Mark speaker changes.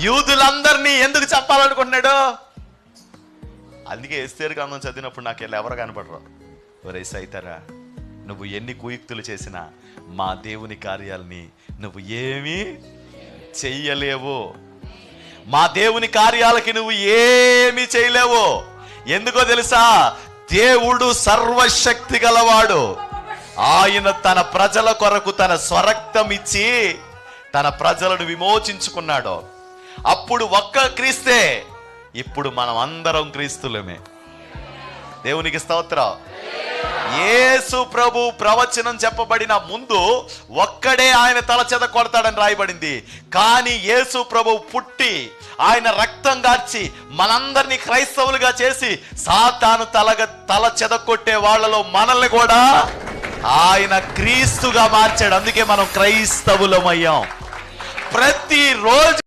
Speaker 1: యూదులందరినీ ఎందుకు చెప్పాలనుకుంటున్నాడు అందుకే ఎస్తేరు గ్రంథం చదివినప్పుడు నాకు వెళ్ళి ఎవరు కనపడరు. ఒరే సైతరా నువ్వు ఎన్ని కుయుక్తులు చేసినా మా దేవుని కార్యాలని నువ్వు ఏమీ చెయ్యలేవు. మా దేవుని కార్యాలకి నువ్వు ఏమీ చేయలేవు. ఎందుకో తెలుసా? దేవుడు సర్వశక్తి గలవాడు. ఆయన తన ప్రజల కొరకు తన స్వరక్తం ఇచ్చి తన ప్రజలను విమోచించుకున్నాడు. అప్పుడు ఒక్క క్రీస్తే ఇప్పుడు మనం అందరం క్రీస్తులమే. దేవునికి స్తోత్రం. యేసు ప్రభు ప్రవచనం చెప్పబడిన ముందు ఒక్కడే ఆయన తల కొడతాడని రాయబడింది. కానీ యేసు ప్రభు పుట్టి ఆయన రక్తం గార్చి మనందరినీ క్రైస్తవులుగా చేసి సాతాను తలగ తల చెద కొట్టే వాళ్ళలో మనల్ని కూడా ఆయన క్రీస్తుగా మార్చాడు. అందుకే మనం క్రైస్తవులమయ్యాం. ప్రతిరోజు